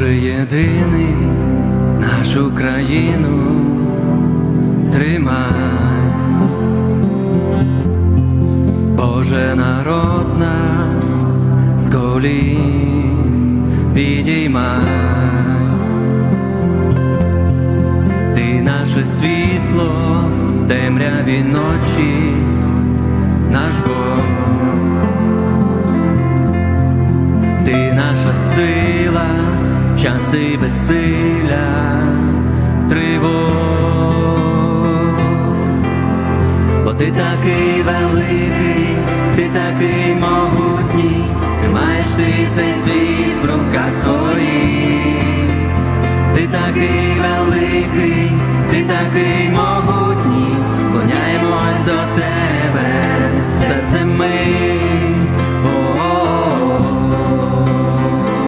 Боже єдиний, нашу країну тримай, Боже народ наш з колін підіймай, ти наше світло, темряві ночі, наш Бог. Ти наша сила, часи безсилля, тривог. Бо ти такий великий, ти такий могутній, тримаєш ти цей світ в руках своїх. Ти такий великий, ти такий могутній,